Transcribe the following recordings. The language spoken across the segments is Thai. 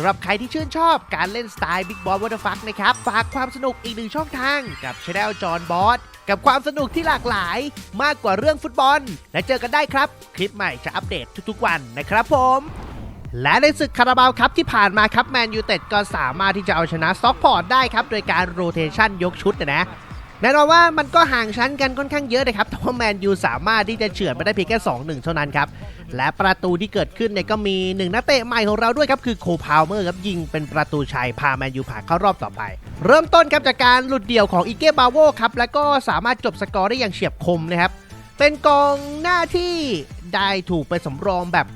ำหรับใครที่ชื่นชอบการเล่นสไตล์ Big Boss What the Fuck นะครับ ฝากความสนุกอีกหนึ่งช่องทางกับช anel จอห์นบอสกับความสนุกที่หลากหลายมากกว่าเรื่องฟุตบอล และเจอกันได้ครับ คลิปใหม่จะอัปเดตทุกๆวันนะครับผมและในศึกคาราบาวครับที่ผ่านมาครับแมนยูเต็ดก็สามารถที่จะเอาชนะซ็อกพอร์ตได้ครับ โดยการโรเทชันยกชุดนะนะ แน่นอนว่ามันก็ห่างชั้นกันค่อนข้างเยอะนะครับแต่ว่าแมนยูสามารถที่จะเฉือนไปได้เพียงแค่ 2-1 เท่านั้นครับ และประตูที่เกิดขึ้นเนี่ยก็มีหนึ่งนักเตะใหม่ของเราด้วยครับ คือโคพาวเมอร์ครับยิงเป็นประตูชัยพาแมนยูผ่านเข้ารอบต่อไป เริ่มต้นครับจากการหลุดเดี่ยวของอิเกบาโวครับแล้วก็สามารถจบสกอร์ได้อย่างเฉียบคมนะครับเป็นกองหน้าที่ได้ถูกไปสำรองแบบ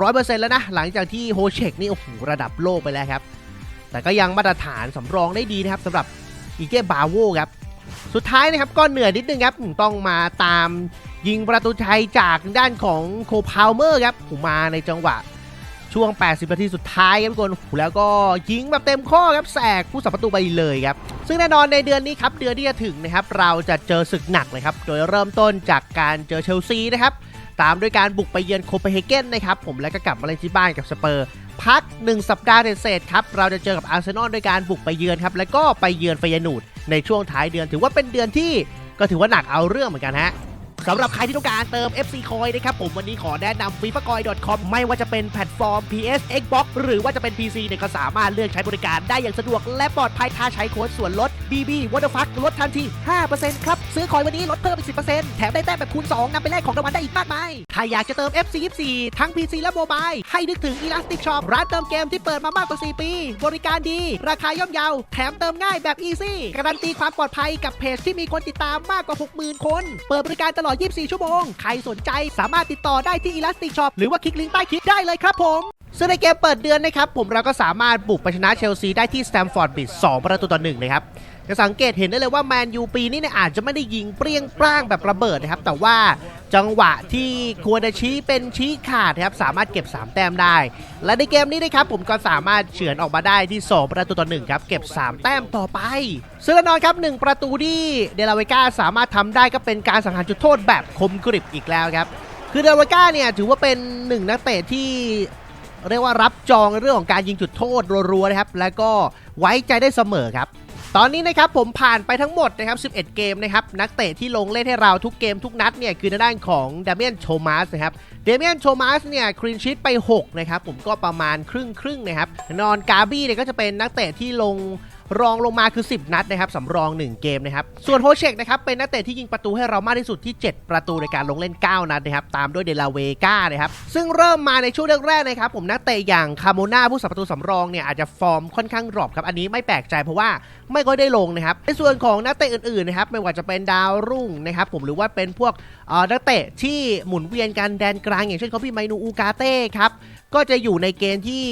ร้อยเปอร์เซ็นต์แล้วนะ หลังจากที่โฮเชกนี่โอ้โหระดับโลกไปแล้วครับ แต่ก็ยังมาตรฐานสำรองได้ดีนะครับสำหรับอิเกบาโวครับ สุดท้ายนะครับก็เหนื่อยนิดนึงครับต้องมาตามยิงประตูชัยจากด้านของโคพาวเมอร์ครับผมมาในจังหวะช่วง 80 นาทีสุดท้ายครับทุกคนแล้วก็ยิงแบบเต็มข้อครับแสกผู้สับประตูไปเลยครับ ซึ่งแน่นอนในเดือนนี้ครับ เดือนที่จะถึงนะครับ เราจะเจอศึกหนักเลยครับ โดยเริ่มต้นจากการเจอเชลซีนะครับ ตามด้วยการบุกไปเยือนโคเปนเฮเกนนะครับ ผมแล้วก็กลับมาเล่นที่บ้านกับสเปอร์ พัก 1 สัปดาห์เศษๆครับ เราจะเจอกับอาร์เซนอลด้วยการบุกไปเยือนครับ แล้วก็ไปเยือนเฟยนูดในช่วงท้ายเดือน ถือว่าเป็นเดือนที่ก็ถือว่าหนักเอาเรื่องเหมือนกันฮะสำหรับใครที่ต้องการเติม FC Coin นะครับผมวันนี้ขอแนะนำ f i f a c o i n c o m ไม่ว่าจะเป็นแพลตฟอร์ม PS Xbox หรือว่าจะเป็น PC เนี่ยก็สามารถเลือกใช้บริการได้อย่างสะดวก และปลอดภัยถ้าใช้โค้ดส่วนลด BB What the fuck ลดทันที 5%ครับ ซื้อคอยวันนี้ลดเพิ่มอีก 10%แถมได้แต้มแบบคูณ 2นำไปแลกของรางวัลได้อีกมากมายถ้าอยากจะเติม FC 24ทั้ง PC และโมบายให้นึกถึง Elastic Shop ร้านเติมเกมที่เปิดมามากกว่า 4 ปี บริการดี ราคาย่อมเยา แถมเติมง่ายแบบ Easy การันตีความปลอดภัยกับเพจที่มีคนติดตามมากกว่า 60,000 คน เปิดบริการตลอด 24 ชั่วโมง ใครสนใจสามารถติดต่อได้ที่ Elastic Shop หรือว่าคลิกลิงก์ใต้คลิปได้เลยครับผม ซึ่งในเกมเปิดเดือนนะครับ ผมเราก็สามารถบุกไปชนะเชลซีได้ที่สแตมฟอร์ดบิด2ประตูต่อหนึ่งนะครับจะสังเกตเห็นได้เลยว่าแมนยูปีนี้เนี่ยอาจจะไม่ได้ยิงเปรี้ยงปร้างแบบระเบิดนะครับ แต่ว่าจังหวะที่ควรจะชี้เป็นชี้ขาดนะครับ สามารถเก็บ 3 แต้มได้ และในเกมนี้นะครับผมก็สามารถเฉือนออกมาได้ที่2ประตูต่อ1ครับเก็บ 3 แต้มต่อไป ซึ่งแน่นอนครับ 1 ประตูที่เดลาเวกาสามารถทำได้ก็เป็นการสังหารจุดโทษแบบคมกริบอีกแล้วครับคือเดลาเวกาเนี่ยถือว่าเป็นหนึ่งนักเตะที่ เรียกว่ารับจองเรื่องของการยิงจุดโทษรัวๆนะครับ แล้วก็ไว้ใจได้เสมอครับ ตอนนี้นะครับผมผ่านไปทั้งหมดนะครับ 11 เกมนะครับ นักเตะที่ลงเล่นให้เราทุกเกมทุกนัดเนี่ยคือในด้านของเดเมียนโชมาสนะครับเดเมียนโชมาสเนี่ยครีนชีตไป 6 นะครับ ผมก็ประมาณครึ่งครึ่งนะครับ นอนกาบี้เนี่ยก็จะเป็นนักเตะที่ลง รองลงมาคือ 10 นัดนะครับสำรอง 1 เกมนะครับ ส่วนโฮเชกนะครับเป็นนักเตะที่ยิงประตูให้เรามากที่สุดที่ 7 ประตูในการลงเล่น 9 นัดนะครับตามด้วยเดลาเวกานะครับซึ่งเริ่มมาในช่วงแรกๆนะครับผมนักเตะอย่างคาโมนาผู้สับประตูสำรองเนี่ยอาจจะฟอร์มค่อนข้างดรอปครับอันนี้ไม่แปลกใจเพราะว่าไม่ค่อยได้ลงนะครับในส่วนของนักเตะอื่นๆนะครับไม่ว่าจะเป็นดาวรุ่งนะครับผมหรือว่าเป็นพวกนักเตะที่หมุนเวียนกันแดนกลางอย่างเช่นเขาพี่ไมนูอูกาเต้ครับก็จะอยู่ในเกณฑ์ที่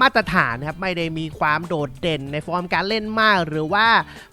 มาตรฐานนะครับไม่ได้มีความโดดเด่นในฟอร์มการเล่นมาก หรือว่า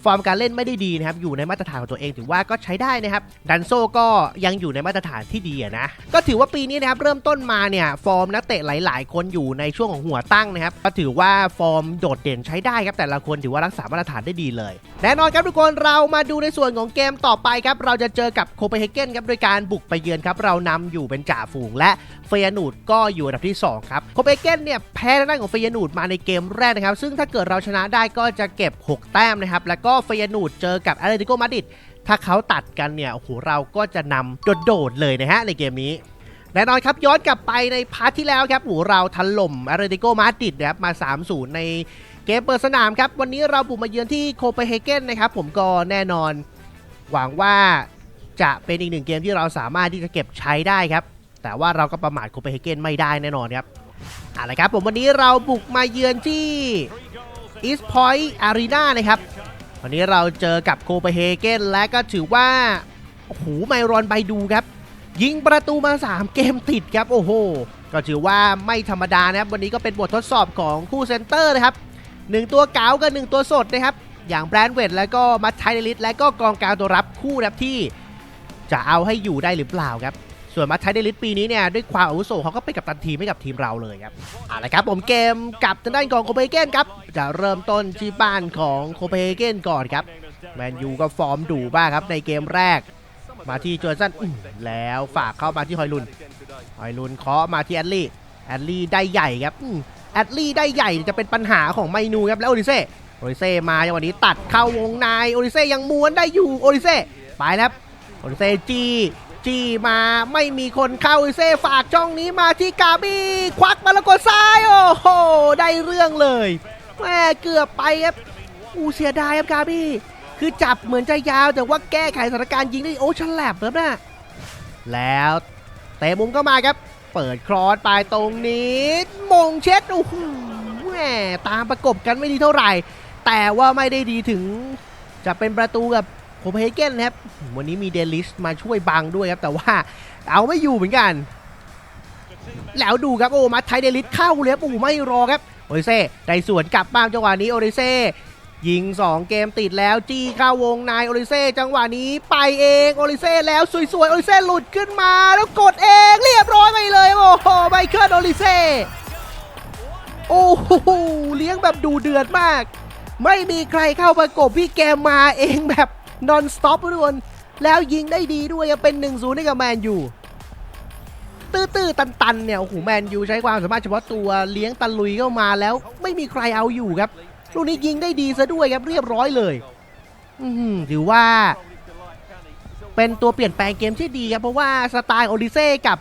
ฟอร์มการเล่นไม่ได้ดีนะครับอยู่ในมาตรฐานของตัวเองถือว่าก็ใช้ได้นะครับดันโซก็ยังอยู่ในมาตรฐานที่ดีนะก็ถือว่าปีนี้นะครับเริ่มต้นมาเนี่ยฟอร์มนักเตะหลาย ๆ คนอยู่ในช่วงของหัวตั้งนะครับก็ถือว่าฟอร์มโดดเด่นใช้ได้ครับแต่ละคนถือว่ารักษามาตรฐานได้ดีเลย แน่นอนครับทุกคนเรามาดูในส่วนของเกมต่อไปครับเราจะเจอกับโคเปนเฮเกนครับโดยการบุกไปเยือนครับเรานำอยู่เป็นจ่าฝูงและเฟยนูดก็อยู่อันดับที่2ครับโคเปนเฮเกนเนี่ยแพ้ทางด้านของเฟยนูดมาในเกมแรกนะครับ ซึ่งถ้าเกิดเราชนะได้ก็จะเก็บ 6 แต้มนะครับ แล้วก็เฟยนูดเจอกับแอตเลติโกมาดริดถ้าเขาตัดกันเนี่ยโอ้โหเราก็จะนำโดดๆเลยนะฮะในเกมนี้แน่นอนครับย้อนกลับไปในพาร์ทที่แล้วครับโอ้โหเราถล่มแอตเลติโกมาดริดนะครับมา 3-0 ในเกมเปิดสนามครับ วันนี้เราบุกมาเยือนที่โคเปนเฮเกนนะครับ ผมก็แน่นอน หวังว่าจะเป็นอีกหนึ่งเกมที่เราสามารถที่จะเก็บใช้ได้ครับ แต่ว่าเราก็ประมาทโคเปนเฮเกนไม่ได้แน่นอนครับ เอาละครับผมวันนี้เราบุกมาเยือนที่ East Point Arena นะครับ วันนี้เราเจอกับโคเปนเฮเกนและก็ถือว่าโอ้โหไมรอนไบดูครับ ยิงประตูมา 3 เกมติดครับ โอ้โห ก็ถือว่าไม่ธรรมดานะครับ วันนี้ก็เป็นบททดสอบของคู่เซนเตอร์นะครับหนึ่งตัวเก๋ากับหนึ่งตัวสดนะครับ อย่างแบรนด์เวดแล้วก็มัตไทเดลิสและก็กองกลางตัวรับคู่นะครับที่จะเอาให้อยู่ได้หรือเปล่าครับ ส่วนมัตไทเดลิสปีนี้เนี่ยด้วยความอาวุโสเขาก็เป็นกับตันทีมให้กับทีมเราเลยครับเอาละครับผมเกมกับทางด้านของโคเปนเฮเกนครับจะเริ่มต้นที่บ้านของโคเปนเฮเกนก่อนครับแมนยูก็ฟอร์มดุบ้างครับในเกมแรก มาที่โจนสันอื้อแล้วฝากเข้ามาที่ฮอยลุนฮอยลุนเคาะมาที่แอดลี่แอดลี่ได้ใหญ่ครับแอดลี่ได้ใหญ่จะเป็นปัญหาของไมนูครับแล้วโอริเซ่โอริเซ่มาจังหวะนี้ตัดเข้าวงในโอริเซ่ยังม้วนได้อยู่โอริเซ่ไปแล้วโอริเซ่จี จีมาไม่มีคนเข้าอริเซ่ฝากจ้องนี้มาที่กาบี้ควักมาแล้วกดซ้ายโอ้โหได้เรื่องเลยแม่เกือบไปครับอูเสียดายครับกาบี้คือจับเหมือนจะยาวแต่ว่าแก้ไขสถานการณ์ยิงได้โอ้ฉลับครับนะแล้วเตะมุมเข้ามาครับ เปิดครอสไปตรงนี้มงเช็ดโอ้โหแหมตามประกบกันไม่ดีเท่าไหร่ แต่ว่าไม่ได้ดีถึงจะเป็นประตูกับ โคเปนเฮเกนนะครับ วันนี้มีเดลิสมาช่วยบังด้วยครับ แต่ว่าเอาไม่อยู่เหมือนกัน แล้วดูครับ โอ้มาไทยเดลิสเข้าเลยครับโอ้ไม่รอครับโอริเซ่ได้สวนกลับบ้างจังหวะนี้โอริเซ่ยิง 2 เกมติดแล้ว จี้เข้าวงในโอริเซ่จังหวะนี้ไปเองโอริเซ่แล้วสวยๆโอริเซ่หลุดขึ้นมา แล้วกดเองเรียบร้อยไปเลย โอ้โหไมเคิลโอริเซ่โอ้โหเลี้ยงแบบดูเดือดมาก ไม่มีใครเข้าประกบพี่แกมาเองแบบ นอนสต็อปทุกคนแล้วยิงได้ดีด้วยเป็น1-0ให้กับแมนยูตื้อๆตันๆเนี่ยโอ้โหแมนยูใช้ความสามารถเฉพาะตัวเลี้ยงตะลุยเข้ามาแล้ว ไม่มีใครเอาอยู่ครับลูกนี้ยิงได้ดีซะด้วยครับเรียบร้อยเลยถือว่า เป็นตัวเปลี่ยนแปลงเกมที่ดีครับเพราะว่าสไตล์โอดิเซ่กับ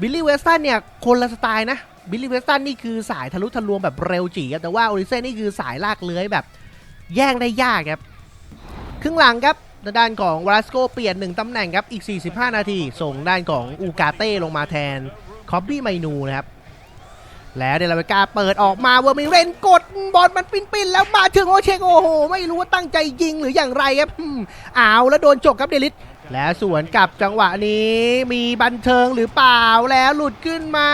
บิลลี่เวสตันเนี่ยคนละสไตล์นะบิลลี่เวสตันนี่คือสายทะลุทะลวงแบบเร็วจีครับแต่ว่าโอดิเซ่นี่คือสายลากเลื้อยแบบแย่งได้ยากครับ ครึ่งหลังครับด้านของวาสโกเปลี่ยนหนึ่งตำแหน่งครับอีก 45 นาที ส่งด้านของอูกาเต้ลงมาแทนคอบบี้ไมนูนะครับ แล้วเดลาเวกาเปิดออกมาเวอร์มิเรนกดบอลมันปิ้นป้นๆแล้วมาถึงโอเชกโอ้โห ไม่รู้ว่าตั้งใจยิงหรืออย่างไรครับอ้าวแล้วโดนจกครับเดลิสแล้วสวนกลับจังหวะนี้มีบันเทิงหรือเปล่าแล้วหลุดขึ้นมา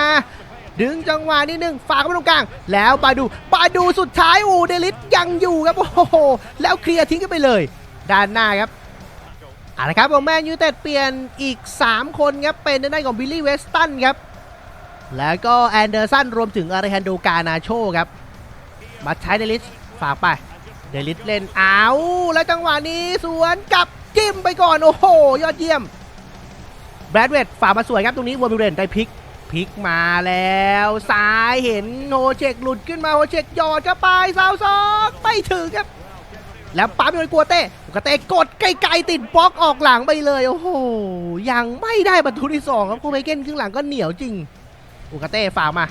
ดึงจังหวะนิดนึงฝากไว้ตรงกลาง แล้วบาดูบาดูสุดท้ายอูเดลิสยังอยู่ครับโอ้โหแล้วเคลียร์ทิ้งกันไปเลย ด้านหน้าครับเอาละครับของแมนยูเต็ดเปลี่ยนอีก 3 คนครับ เป็นทางด้านของบิลลี่เวสตันครับ แล้วก็แอนเดอร์สันรวมถึงอาริฮันโดกานาโชครับ มาใช้เดลิสฝากไป เดลิสเล่นเอาแล้วจังหวะนี้สวนกับจิ้มไปก่อน โอ้โห ยอดเยี่ยม แบรดเวดฝากมาสวยครับ ตรงนี้วอร์บิเรนได้พลิกพลิกมาแล้วซ้ายเห็นโฮเชกหลุดขึ้นมาโฮเชกยอดเข้าไปสาวซอกไม่ถึงครับ แล้วปั๊มโดยกัวเต้กัวเต้กดไกลๆติดบล็อกออกหลังไปเลย โอ้โห ยังไม่ได้ประตูที่สองครับโคเปเกนครึ่งหลังก็เหนียวจริงอุกาเต้ฝ่ามา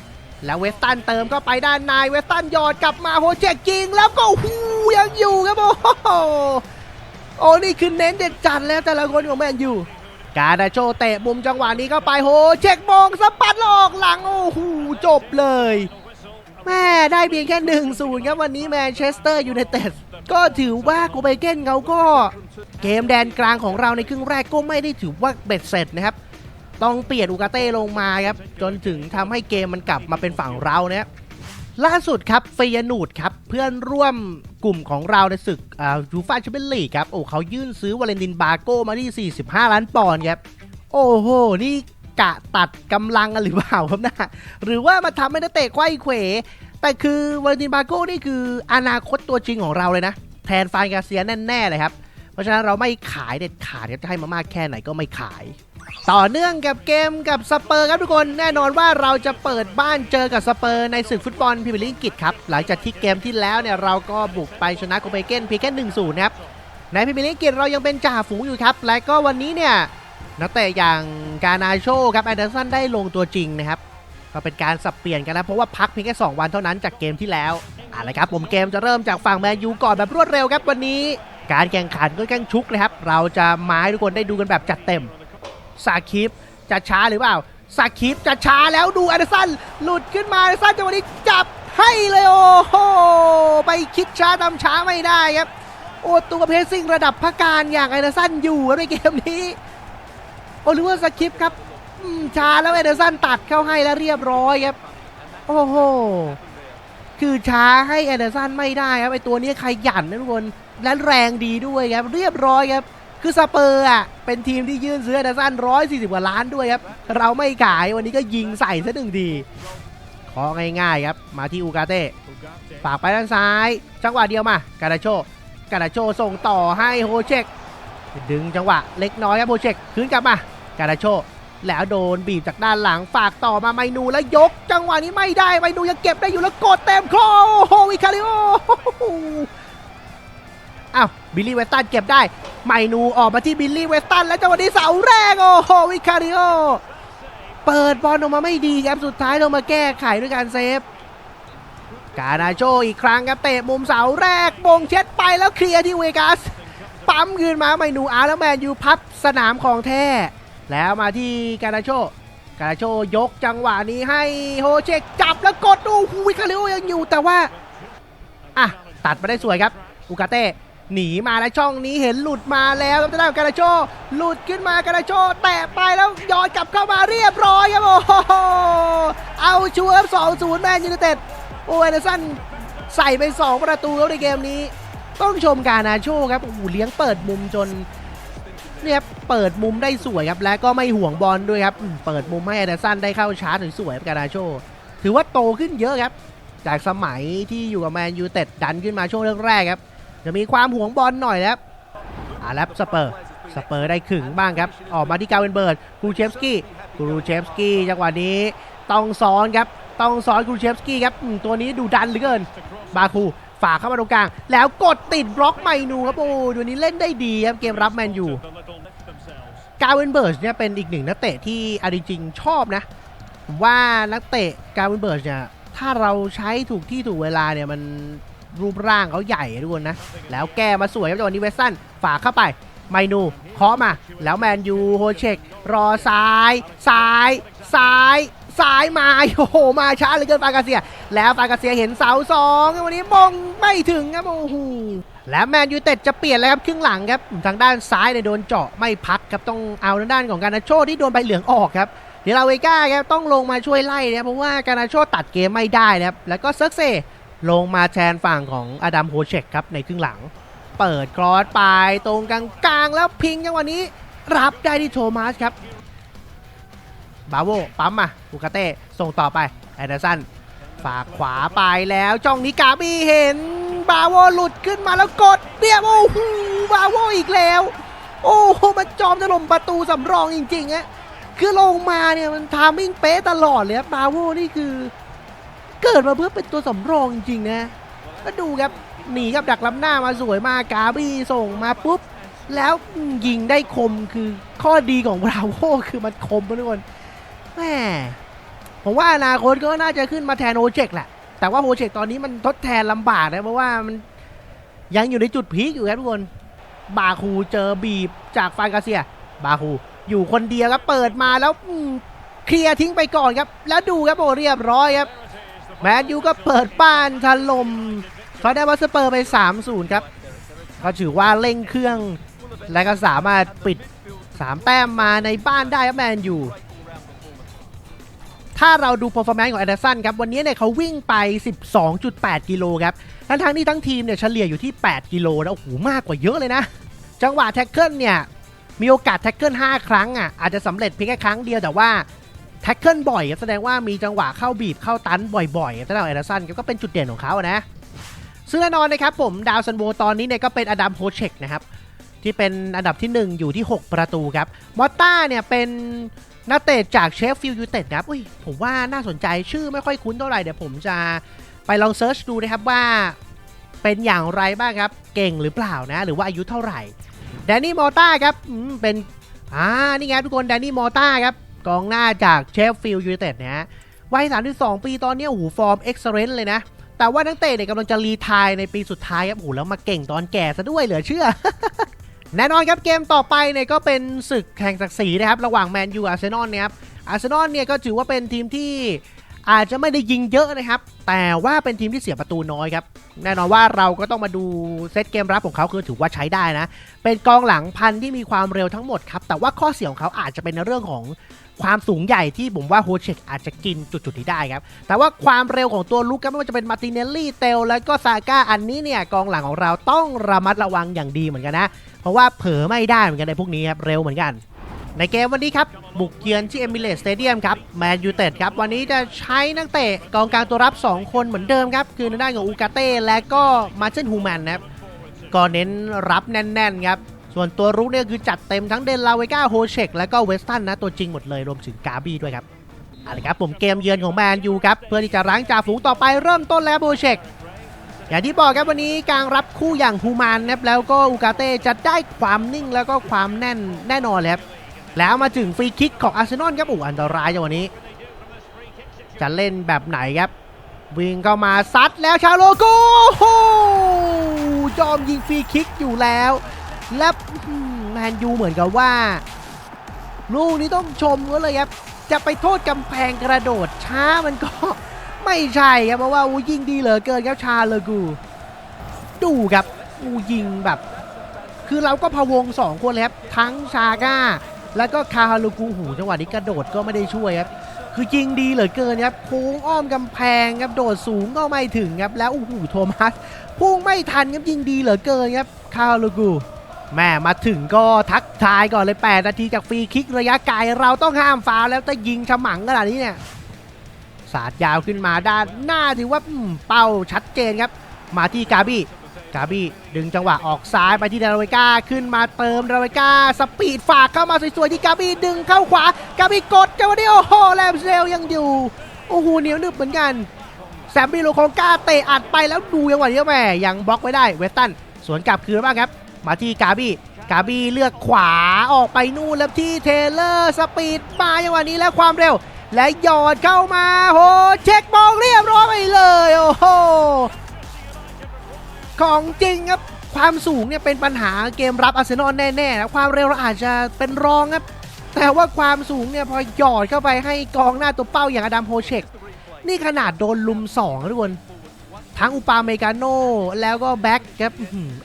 แล้วเวสตันเติมก็ไปด้านในเวสตันยอดกลับมาโฮเจกยิงแล้วก็หูยังอยู่ครับโอ้โหโอ้นี่คือเน้นเด็ดจัดแล้วแต่ละคนของแมนยูกาดาโชเตะมุมจังหวะนี้เข้าไปโฮเช็คมองสปัดออกหลังโอ้โหจบเลย แม่ได้เพียงแค่หนึ่งศูนย์ครับวันนี้แมนเชสเตอร์ยูไนเต็ด ก็ถือว่าโคเปนเกนเขาก็เกมแดนกลางของเราในครึ่งแรกก็ไม่ได้ถือว่าเบ็ดเสร็จนะครับ ต้องเปลี่ยนอูกาเต้ลงมาครับ จนถึงทำให้เกมมันกลับมาเป็นฝั่งเราเนะครับล่าสุดครับเฟยนูดครับ เพื่อนร่วมกลุ่มของเราในศึกยูฟ่าแชมเปี้ยนลีกครับโอ้เขายื่นซื้อวาเลนตินบาโก้มาที่ 45 ล้านปอนด์ครับ โอ้โห นี่กะตัดกำลังกันหรือเปล่าครับนะหรือว่ามาทำให้นักเตะไขว้เขว แต่คือวาเลนตินบาโก้นี่คืออนาคตตัวจริงของเราเลยนะ แทนฟานกาเซียแน่ๆเลยครับ เพราะฉะนั้นเราไม่ขายเด็ดขาดจะให้มามากแค่ไหนก็ไม่ขาย ต่อเนื่องกับเกมกับสเปอร์ครับทุกคนแน่นอนว่าเราจะเปิดบ้านเจอกับสเปอร์ในศึกฟุตบอลพรีเมียร์ลีกอังกฤษครับหลังจากที่เกมที่แล้วเนี่ยเราก็บุกไปชนะโคเปนเฮเกนเพียงแค่1 0นะครับในพรีเมียร์ลีกอังกฤษเรายังเป็นจ่าฝูงอยู่ครับและก็วันนี้เนี่ยนักเตะอย่างกานาโชครับแอนเดอร์สันได้ลงตัวจริงนะครับ ก็เป็นการสับเปลี่ยนกันแล้วเพราะว่าพักเพียงแค่2วันเท่านั้นจากเกมที่แล้วเอาละครับผมเกมจะเริ่มจากฝั่งแมนยูก่อนแบบรวดเร็วครับวันนี้ การแข่งขันก็แข่งชุกเลยครับ เราจะมาให้ทุกคนได้ดูกันแบบจัดเต็มซาคิปจะช้าหรือเปล่าสาคิปจะช้าแล้วดูอันเดอร์สันหลุดขึ้นมาอันเดอร์สันจังหวะนี้จับให้เลยโอ้โหไปคิดช้าทำช้าไม่ได้ครับโอ้ตัวเพรสซิ่งระดับพักการอย่างอันเดอร์สันอยู่ในเกมนี้โอ้หรือว่าสคิปครับ อืมช้าแล้วอันเดอร์สันตัดเข้าให้แล้วเรียบร้อยครับ โอ้โห คือช้าให้แอเดอร์สันไม่ได้ครับไอตัวนี้ขยันนะทุกคน และแรงดีด้วยครับ เรียบร้อยครับ คือสเปอร์อะ เป็นทีมที่ยื่นซื้อแอเดอร์สันร้อยสี่สิบกว่าล้านด้วยครับ เราไม่ขายวันนี้ก็ยิงใส่ซะหนึ่งทีของ่ายๆครับ มาที่อูกาเต้ฝากไปด้านซ้าย จังหวะเดียวมา กาดาโชกาดาโชส่งต่อให้โฮเชกดึงจังหวะเล็กน้อยครับโฮเชกคืนกลับมา กาดาโช แล้วโดนบีบจากด้านหลังฝากต่อมาไมนูแล้วยก จังหวะนี้ไม่ได้ไมนูยังเก็บได้อยู่แล้วกดเต็มคอโอ้โหวิคาริโออ้าวบิลลี่เวสตันเก็บได้ ไมนูออกมาที่บิลลี่เวสตันแล้วจังหวะนี้เสาแรกโอ้โหวิคาริโอเปิดบอลออกมาไม่ดีครับสุดท้ายลงมาแก้ไขด้วยการเซฟกานาโชอีกครั้งครับเตะมุมเสาแรกบงเช็ดไปแล้วเคลียร์ที่เวกัสปั๊มคืนมาไมนูอาร์แล้วแมนยูพับสนามของแท้ แล้วมาที่กานาโชกานาโชยกจังหวะนี้ให้โฮเชกจับแล้วกดดูฮูวิคาริโอยังอยู่แต่ว่าอะตัดมาได้สวยครับอูกาเต้หนีมาแล้วช่องนี้เห็นหลุดมาแล้วครับจะได้กับกานาโชหลุดขึ้นมากานาโชแตะไปแล้วย้อนกลับเข้ามาเรียบร้อยครับโอ้โหเอาชัวร์สองศูนย์แมนยูไนเต็ดโอเอเดอร์สันใส่ไป 2 ประตูครับในเกมนี้ ต้องชมกานาโชครับโอ้โหเลี้ยงเปิดมุมจน นี่ยครับเปิดมุมได้สวยครับและก็ไม่ห่วงบอลด้วยครับเปิดมุมให้เอเดอร์สันได้เข้าชาร์จสวยๆครับกานาโช ถือว่าโตขึ้นเยอะครับ จากสมัยที่อยู่กับแมนยูเต็ดดันขึ้นมาช่วงแรกๆครับจะมีความห่วงบอลหน่อยนะครับอาแล้วสเปอร์สเปอร์ได้ขึงบ้างครับ ออกมาที่กาเวนเบิร์ดกูเชฟสกี้กูเชฟสกี้จังหวะนี้ต้องซ้อนครับต้องซ้อนกูเชฟสกี้ครับตัวนี้ดูดันเหลือเกินบาคูฝากเข้ามาตรงกลาง แล้วกดติดบล็อกไมนูครับโอ้ตัวนี้เล่นได้ดีครับเกมรับแมนยู กาเวนเบิร์ดเนี่ยเป็นอีกหนึ่งนักเตะที่เอาจริงชอบนะ ผมว่านักเตะกาเวนเบิร์ดเนี่ยถ้าเราใช้ถูกที่ถูกเวลาเนี่ยมันรูปร่างเขาใหญ่ทุกคนนะ แล้วแกมาสวยครับจังหวะนี้เวสตันฝากเข้าไปไมนูเคาะมา แล้วแมนยูโฮเชกรอซ้าย ซ้าย ซ้ายซ้ายมาโอ้โหมาช้าเหลือเกินฟากาเซีย แล้วฟากาเซียเห็นเสาสองวันนี้มงไม่ถึงครับโอ้โห แล้วแมนยูเต็ดจะเปลี่ยนแล้วครับครึ่งหลังครับทางด้านซ้ายเนี่ยโดนเจาะไม่พักครับต้องเอาทางด้านของการนาโชที่โดนใบเหลืองออกครับเดี๋ยวลาเวก้าครับต้องลงมาช่วยไล่นะเพราะว่าการนาโชตัดเกมไม่ได้นะครับแล้วก็เซิร์กเซลงมาแทนฝั่งของอดัมโฮเชกครับในครึ่งหลัง เปิดครอสไปตรงกลางๆแล้วพิงจังหวะนี้ รับได้ที่โทมัสครับบาโวปั๊มมาบูกาเต้ส่งต่อไปแอนเดอร์สันฝากขวาไปแล้วจ้องนี้กาบี้เห็น บาโวหลุดขึ้นมาแล้วกดเรียบโอ้โหบาโวอีกแล้ว โอ้โหมันจอมจะหล่มประตูสำรองจริงๆอะคือลงมาเนี่ยมันทามิ่งเป๊ะตลอดเลยครับบาโวนี่คือ เกิดมาเพื่อเป็นตัวสำรองจริงๆนะก็ดูครับหนีกับดักล้ำหน้ามาสวยมากกาบี้ส่งมาปุ๊บ แล้วยิงได้คมคือข้อดีของบราโวคือมันคมนะทุกคนแหมผมว่าอนาคตก็น่าจะขึ้นมาแทนโฮเจกแหละ แต่ว่าโฮเจกตอนนี้มันทดแทนลำบากนะเพราะว่ามันยังอยู่ในจุดพีคอยู่ครับทุกคน บาคูเจอบีบจากฟานกาเซีย บาคูอยู่คนเดียวครับเปิดมาแล้วเคลียร์ทิ้งไปก่อนครับ แล้วดูครับโอ้เรียบร้อยครับแมนยูก็เปิดบ้านถล่มเขาได้วัสเปอร์ไป 3-0 ครับก็ถือว่าเร่งเครื่องและก็สามารถปิด 3 แต้มมาในบ้านได้ครับแมนยู ถ้าเราดู performance ของแอนเดอร์สันครับ วันนี้เนี่ยเขาวิ่งไป 12.8 กิโลครับ ทั้งทั้งๆที่ทั้งทีมเนี่ยเฉลี่ยอยู่ที่ 8 กิโลแล้วโอ้โหมากกว่าเยอะเลยนะ จังหวะแท็กเกิลเนี่ยมีโอกาสแท็กเกิล5ครั้งอะอาจจะสำเร็จเพียงแค่ครั้งเดียวแต่ว่าแท็กเกิลบ่อยแสดงว่ามีจังหวะเข้าบีบเข้าตันบ่อยๆสำหรับแอนเดอร์สันก็เป็นจุดเด่นของเขานะซึ่งแน่นอนนะครับผมดาวซันโวตอนนี้เนี่ยก็เป็นอดัมโฮเชกนะครับที่เป็นอันดับที่ 1 อยู่ที่ 6 ประตูครับมอต้าเนี่ยเป็น นักเตะจากเชฟฟิลด์ยูไนเต็ดนะครับอุ้ยผมว่าน่าสนใจชื่อไม่ค่อยคุ้นเท่าไหร่เดี๋ยวผมจะไปลองเซิร์ชดูนะครับว่าเป็นอย่างไรบ้างครับ เก่งหรือเปล่านะ หรือว่าอายุเท่าไหร่แดนนี่มอต้าครับอืมเป็นอ่านี่ไงทุกคนแดนนี่มอต้าครับกองหน้าจากเชฟฟิลด์ยูไนเต็ดนะฮะวัย 32 ปีตอนนี้โอ้โหฟอร์มเอ็กซ์เรนต์เลยนะ แต่ว่านักเตะเนี่ยกำลังจะรีทายในปีสุดท้ายครับโอ้โหแล้วมาเก่งตอนแก่ซะด้วยเหลือเชื่อ แน่นอนครับเกมต่อไปเนี่ยก็เป็นศึกแข่งศักดิ์ศรีนะครับระหว่างแมนยูอาร์เซนอลนะครับอาร์เซนอลเนี่ยก็ถือว่าเป็นทีมที่อาจจะไม่ได้ยิงเยอะนะครับ แต่ว่าเป็นทีมที่เสียประตูน้อยครับ แน่นอนว่าเราก็ต้องมาดูเซตเกมรับของเขาคือถือว่าใช้ได้นะ เป็นกองหลังพันที่มีความเร็วทั้งหมดครับ แต่ว่าข้อเสียของเขาอาจจะเป็นในเรื่องของ ความสูงใหญ่ที่ผมว่าโฮเชกอาจจะกินจุดๆนี้ได้ครับ แต่ว่าความเร็วของตัวลุกครับไม่ว่าจะเป็นมาติเนลลี่เตลแล้วก็ซาก้าอันนี้เนี่ยกองหลังของเราต้องระมัดระวังอย่างดีเหมือนกันนะ เพราะว่าเผลอไม่ได้เหมือนกันในพวกนี้ครับเร็วเหมือนกันในเกมวันนี้ครับบุกเยือนที่เอมิเรตสเตเดียมครับแมนยูเต็ดครับวันนี้จะใช้นักเตะกองกลางตัวรับ 2 คนเหมือนเดิมครับ คือในด้านของอูกาเต้และก็มาเชนฮูแมนนะครับก็เน้นรับแน่นๆครับ ส่วนตัวรุกเนี่ยคือจัดเต็มทั้งเดนลาเวกาโฮเชกและก็เวสตันนะตัวจริงหมดเลยรวมถึงกาบี้ด้วยครับเอาละครับผมเกมเยือนของแมนยูครับเพื่อที่จะล้างจ่าฝูงต่อไปเริ่มต้นแล้วโฮเชกอย่างที่บอกครับวันนี้การรับคู่อย่างฮูมานนะครับแล้วก็อูกาเต้จะได้ความนิ่งแล้วก็ความแน่นแน่นอนเลยครับแล้วมาถึงฟรีคิกของอาร์เซนอลครับอ้อันตรายจังวันนี้ จะเล่นแบบไหนครับ วิ่งเข้ามาซัดแล้วชาโลโก้โหจอมยิงฟรีคิกอยู่แล้ว และอื้อหือแมนยูเหมือนกับว่า ลูกนี้ต้องชมก็เลยครับ จะไปโทษกำแพงกระโดดช้ามันก็ไม่ใช่ครับเพราะว่าอูยิงดีเหลือเกินครับชาเลกู ดูครับอูยิงแบบ คือเราก็พะวงสองคนเลยครับทั้งชาก้า แล้วก็คาฮาลูกูหูจังหวะนี้กระโดดก็ไม่ได้ช่วยครับคือยิงดีเหลือเกินครับโค้งอ้อมกำแพงครับโดดสูงก็ไม่ถึงครับแล้วโอ้โหโทมัสพุ่งไม่ทันครับยิงดีเหลือเกินครับคาฮาลูกู แม่มาถึงก็ทักทายก่อนเลย 8 นาทีจากฟรีคิกระยะไกลเราต้องห้ามฟาวแล้วแต่ยิงฉมังขนาดนี้เนี่ยสาดยาวขึ้นมาด้านหน้าถือว่าเป้าชัดเจนครับ มาที่กาบี้กาบี้ดึงจังหวะออกซ้ายไปที่ดาราเวก้าขึ้นมาเติมดาราเวก้าสปีดฝากเข้ามาสวยๆที่กาบี้ดึงเข้าขวากาบี้กดจังหวะนี้โอ้โหแลมเซลยังอยู่โอ้โหเหนียวนึบเหมือนกันแซมบี้โลคองก้าเตะอัดไปแล้วดูจังหวะนี้แม่ยังบล็อกไว้ได้เวสตันสวนกลับคืนบ้างครับ มาที่กาบี้กาบี้เลือกขวาออกไปนู่นแล้วที่เทเลอร์สปีดมาจังวะนี้แล้วความเร็ว และหยอดเข้ามาโหเช็คบอลเรียบร้อยไปเลยโอ้โหของจริงครับความสูงเนี่ยเป็นปัญหาเกมรับอาร์เซนอลแน่ๆนะความเร็วเราอาจจะเป็นรองครับแต่ว่าความสูงเนี่ยพอหยอดเข้าไปให้กองหน้าตัวเป้าอย่างอดัมโฮเชกนี่ขนาดโดนลุมสองทุกคน ทั้งอุปาเมกาโนแล้วก็แบ็กครับ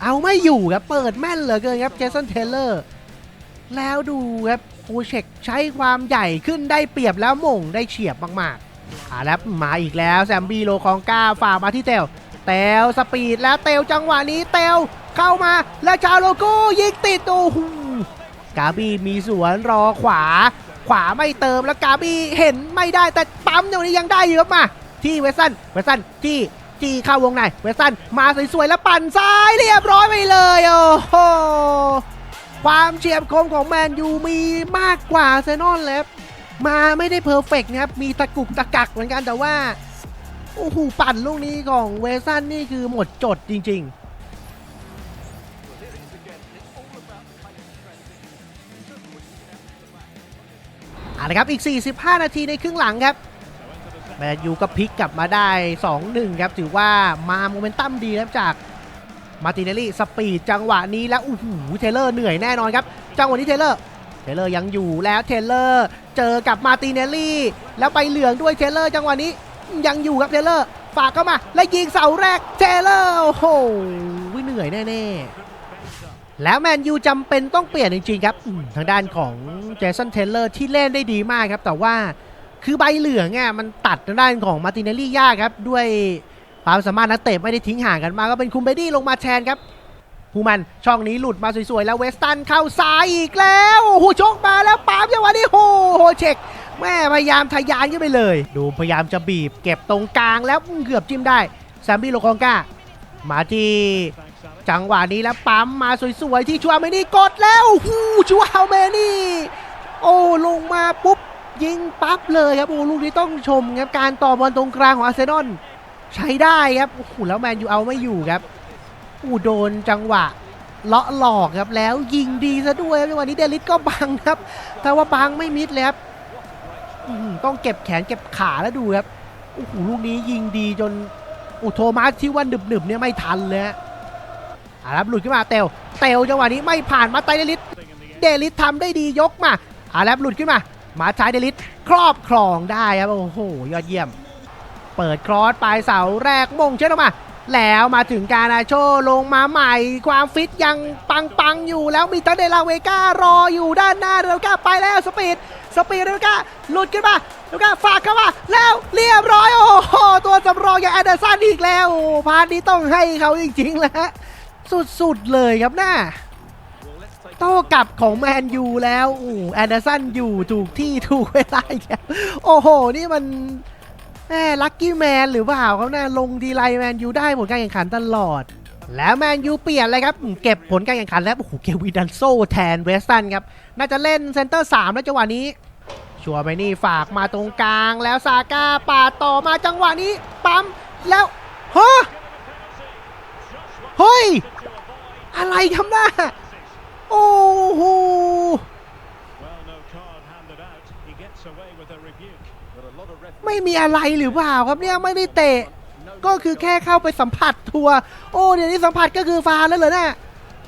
เอาไม่อยู่ครับเปิดแม่นเหลือเกินครับเจสันเทเลอร์แล้วดูครับโฮเช็กใช้ความใหญ่ขึ้นได้เปรียบแล้วม่งได้เฉียบมากๆอ่าแล้วมาอีกแล้วแซมบี้โลคองก้าฝามาที่เตลเตลสปีดแล้วเตลจังหวะนี้เตลเข้ามาแล้วชาโลโก้ยิงติดโอ้โหกาบี้มีสวนรอขวา ขวาไม่เติมแล้วกาบี้เห็นไม่ได้แต่ปั๊มตรงนี้ยังได้อยู่ครับมาที่เวสตันเวสตันที่ จีเข้าวงในเวสันมาสวยๆแล้วปั่นซ้ายเรียบร้อยไปเลยโอ้โหความเฉียบคมของแมนยูมีมากกว่าเซนอนแล้วมาไม่ได้เพอร์เฟกต์นะครับมีตะกุกตะกักเหมือนกันแต่ว่าโอ้โหปั่นลูกนี้ของเวสันนี่คือหมดจดจริง ๆเอาละครับ อีก 45 นาทีในครึ่งหลังครับ มนยูก็พลิกกลับมาได้ 2-1 ครับ ถือว่ามาโมเมนตัมดีครับจากมาติเนลลี่สปีดจังหวะนี้แล้วโอ้โหเทเลอร์เหนื่อยแน่นอนครับ จังหวะนี้เทเลอร์เทเลอร์ยังอยู่แล้วเทเลอร์เจอกับมาติเนลลี่ แล้วไปเหลืองด้วยเทเลอร์จังหวะนี้ยังอยู่ครับเทเลอร์ฝากเข้ามา และยิงเสาแรกเทเลอร์โอ้โหเหนื่อยแน่ๆแล้วแมนยูจำเป็นต้องเปลี่ยนจริงๆครับทางด้านของเจสันเทเลอร์ที่เล่นได้ดีมากครับแต่ว่า คือใบเหลืองอะมันตัดทางด้านของมาร์ติเนลลี่ยากครับ ด้วยความสามารถนักเตะไม่ได้ทิ้งห่างกันมาก็เป็นคุมเบดี้ลงมาแทนครับผู้มันช่องนี้หลุดมาสวยๆ แล้วเวสตันเข้าซ้ายอีกแล้วโอ้โหชกมาแล้วปามจังหวะนี้โอ้โหเช็คแม่พยายามทะยานขึ้นไปเลย ดูพยายามจะบีบเก็บตรงกลางแล้วเกือบจิ้มได้แซมบี้โลคองกามาที่จังหวะนี้แล้วปั๊มมาสวยๆ ที่ชัวเมนี่กดแล้วหูชัวเมนี่ โอ้ลงมาปุ๊บ ยิงปั๊บเลยครับโอ้ลูกนี้ต้องชมครับการต่อบอลตรงกลางของอาร์เซนอลใช้ได้ครับโอ้โหแล้วแมนยูเอาไม่อยู่ครับอู้โดนจังหวะเลาะหลอกครับแล้วยิงดีซะด้วยครับจังหวะนี้เดลิสก็บังครับแต่ว่าบังไม่มิดเลยครับต้องเก็บแขนเก็บขาแล้วดูครับโอ้โหลูกนี้ยิงดีจนอุโทมัสที่ว่าหนึบๆเนี่ยไม่ทันเลยฮะอ่าครับหลุดขึ้นมาเตลเตลจังหวะนี้ไม่ผ่านมาไตเดลิสเดลิสทำได้ดียกมาอ่าแล้วหลุดขึ้นมา มาใช้เดลิสครอบครองได้ครับโอ้โหยอดเยี่ยม เปิดครอสปลายเสาแรกมงเช็ดออกมา แล้วมาถึงการนาโชลงมาใหม่ ความฟิตยังปังปังอยู่แล้วมีตันเดลาเวก้ารออยู่ด้านหน้าเดลก้าไปแล้วสปีดสปีดเดลก้าหลุดขึ้นมาเดลก้าฝากเข้ามาแล้วเรียบร้อยโอ้โหตัวสำรองอย่างแอนเดอร์สันอีกแล้วพาร์ทนี้ต้องให้เขาจริงๆแล้วสุดๆเลยครับหน้า โต้กลับของแมนยูแล้วโอ้แอนเดอร์สันอยู่ถูกที่ถูกเวลาแล้วโอ้โห นี่มันแหมลัคกี้แมนหรือเปล่าเขาน่าลงทีไรแมนยูได้ผลการแข่งขันตลอด แล้วแมนยูเปลี่ยนเลยครับ เก็บผลการแข่งขันแล้วโอ้โหเกวินดันโซแทนเวสตันครับ น่าจะเล่นเซนเตอร์ 3 แล้วจังหวะนี้ ชัวร์ไปนี่ฝากมาตรงกลางแล้วซาก้าปาต่อมาจังหวะนี้ ปั๊มแล้วฮะเฮ้ยอะไรครับน่า โอ้โห Well, no card handed out. He gets away with a rebuke. ไม่มีอะไรหรือเปล่าครับเนี่ยไม่ได้เตะ ก็คือแค่เข้าไปสัมผัสทัวร์โอ้เดี๋ยวนี้สัมผัสก็คือฟาวล์แล้วเหรอเนี่ย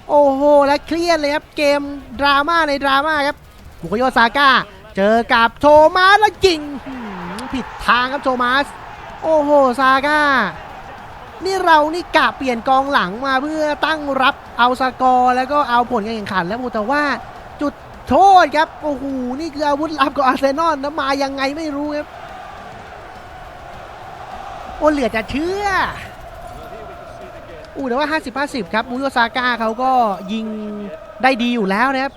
โอ้โหและเครียดเลยครับเกมดราม่าในดราม่าครับบุคโยซาก้าเจอกับโทมัสแล้วยิงหืมผิดทางครับโทมัส โอ้โหซาก้า นี่เรานี่กะเปลี่ยนกองหลังมาเพื่อตั้งรับเอาสกอร์แล้วก็เอาผลการแข่งขันแล้วแต่ว่าจุดโทษครับโอ้โหนี่คืออาวุธลับของอาร์เซนอลนะมายังไงไม่รู้ครับโอ้เหลือจะเชื่ออู้แต่ว่า 50 50 ครับมูโยซาก้าเขาก็ยิงได้ดีอยู่แล้วนะครับ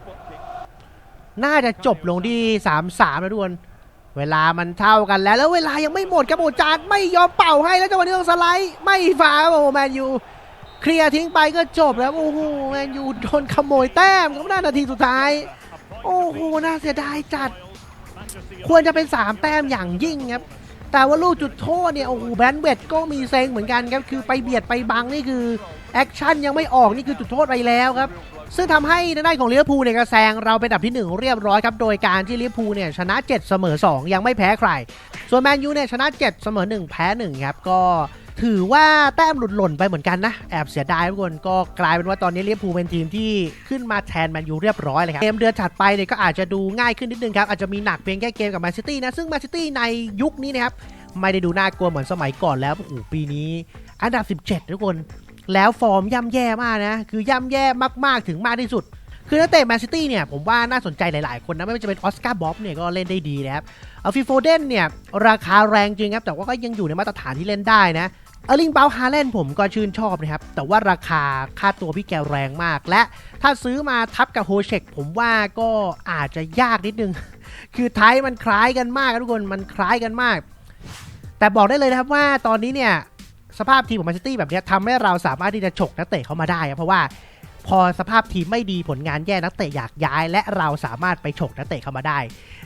น่าจะจบลงที่ 3-3 นะทุกคน เวลามันเท่ากันแล้วแล้วเวลายังไม่หมดครับโอจานไม่ยอมเป่าให้แล้วจังหวะนี้ต้องสไลด์ไม่ฝ่าโอ้แมนยูเคลียร์ทิ้งไปก็จบแล้วโอ้โหแมนยูโดนขโมยแต้มครับหน้านาทีสุดท้าย โอ้โหน่าเสียดายจัด ควรจะเป็น 3 แต้มอย่างยิ่งครับแต่ว่าลูกจุดโทษเนี่ยโอ้โหแบนเวดก็มีเซ็งเหมือนกันครับคือไปเบียดไปบังนี่คือแอคชั่นยังไม่ออกนี่คือจุดโทษไปแล้วครับ ซึ่งทำให้ทางด้านของลิเวอร์พูลเนี่ยกระแซงเราเป็นอันดับที่ 1 เรียบร้อยครับ โดยการที่ลิเวอร์พูลเนี่ยชนะ 7 เสมอ 2 ยังไม่แพ้ใคร ส่วนแมนยูเนี่ยชนะ 7 เสมอ 1 แพ้ 1 ครับ ก็ถือว่าแต้มหลุดหล่นไปเหมือนกันนะ แอบเสียดายทุกคนก็กลายเป็นว่าตอนนี้ลิเวอร์พูลเป็นทีมที่ขึ้นมาแทนแมนยูเรียบร้อยเลยครับ เกมเดือนถัดไปเนี่ยก็อาจจะดูง่ายขึ้นนิดนึงครับ อาจจะมีหนักเพียงแค่เกมกับแมนซิตี้นะ ซึ่งแมนซิตี้ในยุคนี้นะครับไม่ได้ดูน่ากลัวเหมือนสมัยก่อนแล้วโอ้โหปีนี้ อันดับ 17 ทุกคน แล้วฟอร์มย่ำแย่มากนะ คือย่ำแย่มากๆถึงมากที่สุด คือนักเตะแมนซิตี้เนี่ย ผมว่าน่าสนใจหลายๆ คนนะ ไม่ว่าจะเป็นออสการ์บ๊อบเนี่ยก็เล่นได้ดีนะครับเอาฟิโฟเดนเนี่ย ราคาแรงจริงครับ แต่ว่าก็ยังอยู่ในมาตรฐานที่เล่นได้นะเออร์ลิงเบลฮาเลนผมก็ชื่นชอบนะครับ แต่ว่าราคาค่าตัวพี่แกแรงมาก และถ้าซื้อมาทับกับโฮเชกผมว่าก็อาจจะยากนิดนึง คือไทยมันคล้ายกันมากทุกคนมันคล้ายกันมาก แต่บอกได้เลยนะครับว่าตอนนี้เนี่ย สภาพทีมของแมนซิตี้แบบนี้ทำให้เราสามารถที่จะฉกนักเตะเข้ามาได้ครับเพราะว่าพอสภาพทีมไม่ดีผลงานแย่นักเตะอยากย้าย และเราสามารถไปฉกนักเตะเข้ามาได้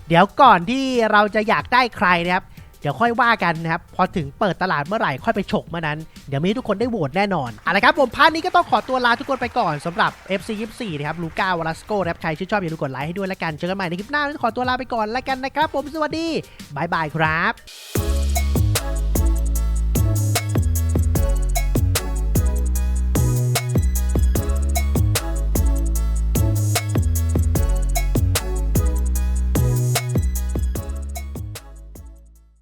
เดี๋ยวก่อนที่เราจะอยากได้ใครนะครับเดี๋ยวค่อยว่ากันนะครับ พอถึงเปิดตลาดเมื่อไหร่ค่อยไปฉกเมื่อนั้น เดี๋ยวมีทุกคนได้โหวตแน่นอนเอาละครับผมพาร์ทนี้ก็ต้องขอตัวลาทุกคนไปก่อนสำหรับ FC 24นะครับลูก้าวาลาสโกนะครับใครชื่นชอบอย่าลืมกดไลค์ให้ด้วยแล้วกันเจอกันใหม่ในคลิปหน้าขอตัวลาไปก่อนแล้วกันนะครับ ผมสวัสดีบายบายครับ